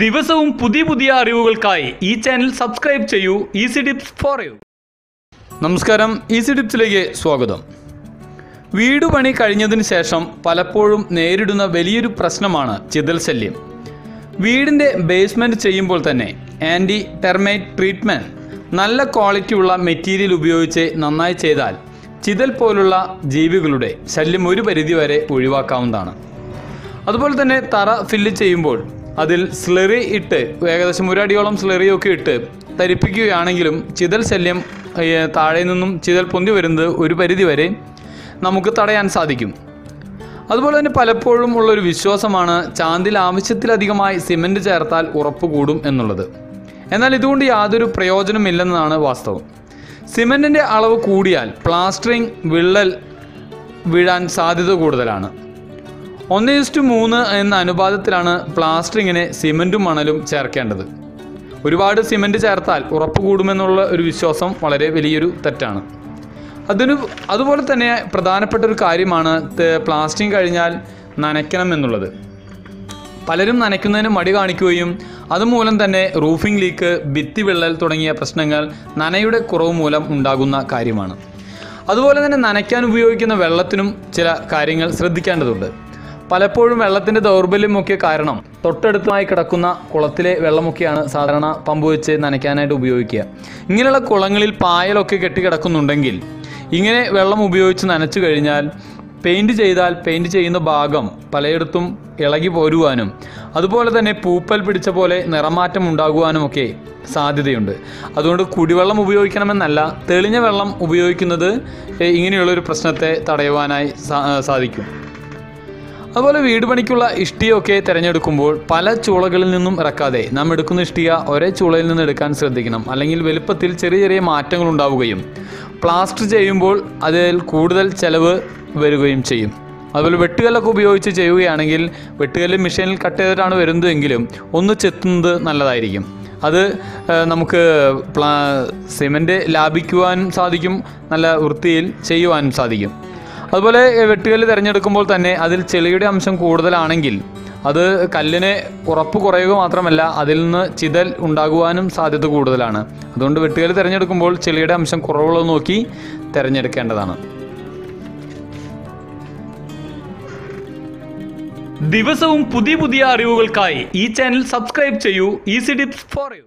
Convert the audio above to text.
ദിവസവും പുതിയ പുതിയ അറിവുകൾക്കായി ഈ ചാനൽ സബ്സ്ക്രൈബ് ചെയ്യൂ. ഈസി ടിപ്സ് ഫോർ യു നമസ്കാരം. ഈസി ടിപ്സിലേക്ക് സ്വാഗതം. വീട് പണി കഴിഞ്ഞതിന് ശേഷം പലപ്പോഴും നേരിടുന്ന വലിയൊരു പ്രശ്നമാണ് ചിതൽ ശല്യം. വീടിന്റെ ബേസ്മെന്റ് ചെയ്യുമ്പോൾ തന്നെ ആന്റി ടെർമൈറ്റ് ട്രീറ്റ്മെന്റ് നല്ല ക്വാളിറ്റിയുള്ള മെറ്റീരിയൽ ഉപയോഗിച്ച് നന്നായി ചെയ്താൽ ചിതൽ പോലുള്ള ജീവികളുടെ ശല്യം ഒരു പരിധിവരെ ഒഴിവാക്കാവുന്നതാണ്. അതുപോലെ തന്നെ തറ ഫില്ല് ചെയ്യുമ്പോൾ അതിൽ സ്ലെറി ഇട്ട് ഏകദേശം ഒരടിയോളം സ്ലെറിയൊക്കെ ഇട്ട് തരിപ്പിക്കുകയാണെങ്കിലും ചിതൽ ശല്യം താഴെ നിന്നും ചിതൽ പൊന്തി വരുന്നത് ഒരു പരിധി വരെ നമുക്ക് തടയാൻ സാധിക്കും. അതുപോലെ തന്നെ പലപ്പോഴും ഉള്ളൊരു വിശ്വാസമാണ് ചാന്തിൽ ആവശ്യത്തിലധികമായി സിമന്റ് ചേർത്താൽ ഉറപ്പ് കൂടും എന്നുള്ളത്. എന്നാൽ ഇതുകൊണ്ട് യാതൊരു പ്രയോജനമില്ലെന്നതാണ് വാസ്തവം. സിമന്റിന്റെ അളവ് കൂടിയാൽ പ്ലാസ്റ്ററിംഗ് വിള്ളൽ വീഴാൻ സാധ്യത കൂടുതലാണ്. ഒന്ന് ഇസ്റ്റു മൂന്ന് എന്ന അനുപാതത്തിലാണ് പ്ലാസ്റ്ററിങ്ങിന് സിമന്റും മണലും ചേർക്കേണ്ടത്. ഒരുപാട് സിമന്റ് ചേർത്താൽ ഉറപ്പ് കൂടുമെന്നുള്ള ഒരു വിശ്വാസം വളരെ വലിയൊരു തെറ്റാണ്. അതിന് അതുപോലെ തന്നെ പ്രധാനപ്പെട്ട ഒരു കാര്യമാണ് ത- കഴിഞ്ഞാൽ നനയ്ക്കണം എന്നുള്ളത്. പലരും നനയ്ക്കുന്നതിന് മടി കാണിക്കുകയും അതുമൂലം തന്നെ റൂഫിംഗ് ലീക്ക് ഭിത്തി വിള്ളൽ തുടങ്ങിയ പ്രശ്നങ്ങൾ നനയുടെ കുറവ് മൂലം ഉണ്ടാകുന്ന കാര്യമാണ്. അതുപോലെ തന്നെ നനയ്ക്കാൻ ഉപയോഗിക്കുന്ന വെള്ളത്തിനും ചില കാര്യങ്ങൾ ശ്രദ്ധിക്കേണ്ടതുണ്ട്. പലപ്പോഴും വെള്ളത്തിന്റെ ദൗർബല്യമൊക്കെ കാരണം തൊട്ടടുത്തായി കിടക്കുന്ന കുളത്തിലെ വെള്ളമൊക്കെയാണ് സാധാരണ പമ്പ് വെച്ച് നനയ്ക്കാനായിട്ട് ഉപയോഗിക്കുക. ഇങ്ങനെയുള്ള കുളങ്ങളിൽ പായലൊക്കെ കെട്ടിക്കിടക്കുന്നുണ്ടെങ്കിൽ ഇങ്ങനെ വെള്ളം ഉപയോഗിച്ച് നനച്ചു കഴിഞ്ഞാൽ പെയിന്റ് ചെയ്താൽ പെയിന്റ് ചെയ്യുന്ന ഭാഗം പലയിടത്തും ഇളകി പോരുവാനും അതുപോലെ തന്നെ പൂപ്പൽ പിടിച്ച പോലെ നിറമാറ്റം ഉണ്ടാകുവാനും ഒക്കെ സാധ്യതയുണ്ട്. അതുകൊണ്ട് കുടിവെള്ളം ഉപയോഗിക്കണമെന്നല്ല തെളിഞ്ഞ വെള്ളം ഉപയോഗിക്കുന്നത് ഇങ്ങനെയുള്ളൊരു പ്രശ്നത്തെ തടയുവാനായി സാധിക്കും. അതുപോലെ വീട് പണിക്കുള്ള ഇഷ്ടിയൊക്കെ തിരഞ്ഞെടുക്കുമ്പോൾ പല ചൂളകളിൽ നിന്നും ഇറക്കാതെ നാം എടുക്കുന്ന ഇഷ്ടിയ ഒരേ ചൂളയിൽ നിന്ന് എടുക്കാൻ ശ്രദ്ധിക്കണം. അല്ലെങ്കിൽ വലുപ്പത്തിൽ ചെറിയ ചെറിയ മാറ്റങ്ങൾ ഉണ്ടാവുകയും പ്ലാസ്റ്റർ ചെയ്യുമ്പോൾ അതിൽ കൂടുതൽ ചെലവ് വരികയും ചെയ്യും. അതുപോലെ വെട്ടുകല്ലൊക്കെ ഉപയോഗിച്ച് ചെയ്യുകയാണെങ്കിൽ വെട്ടുകല്ല് മെഷീനിൽ കട്ട് ചെയ്തിട്ടാണ് വരുന്നതെങ്കിലും ഒന്ന് ചെത്തുന്നത് നല്ലതായിരിക്കും. അത് നമുക്ക് പ്ലാ സിമന്റ് ലാഭിക്കുവാനും സാധിക്കും നല്ല വൃത്തിയിൽ ചെയ്യുവാനും സാധിക്കും. അതുപോലെ വെട്ടുകല്ല് തിരഞ്ഞെടുക്കുമ്പോൾ തന്നെ അതിൽ ചെളിയുടെ അംശം കൂടുതലാണെങ്കിൽ അത് കല്ലിന് ഉറപ്പ് കുറയുക മാത്രമല്ല അതിൽ നിന്ന് ചിതൽ ഉണ്ടാകുവാനും സാധ്യത കൂടുതലാണ്. അതുകൊണ്ട് വെട്ടുകല്ല് തിരഞ്ഞെടുക്കുമ്പോൾ ചെളിയുടെ അംശം കുറവുള്ളത് നോക്കി തിരഞ്ഞെടുക്കേണ്ടതാണ്. ദിവസവും പുതിയ പുതിയ അറിവുകൾക്കായി ഈ ചാനൽ സബ്സ്ക്രൈബ് ചെയ്യൂ. Easy tips for you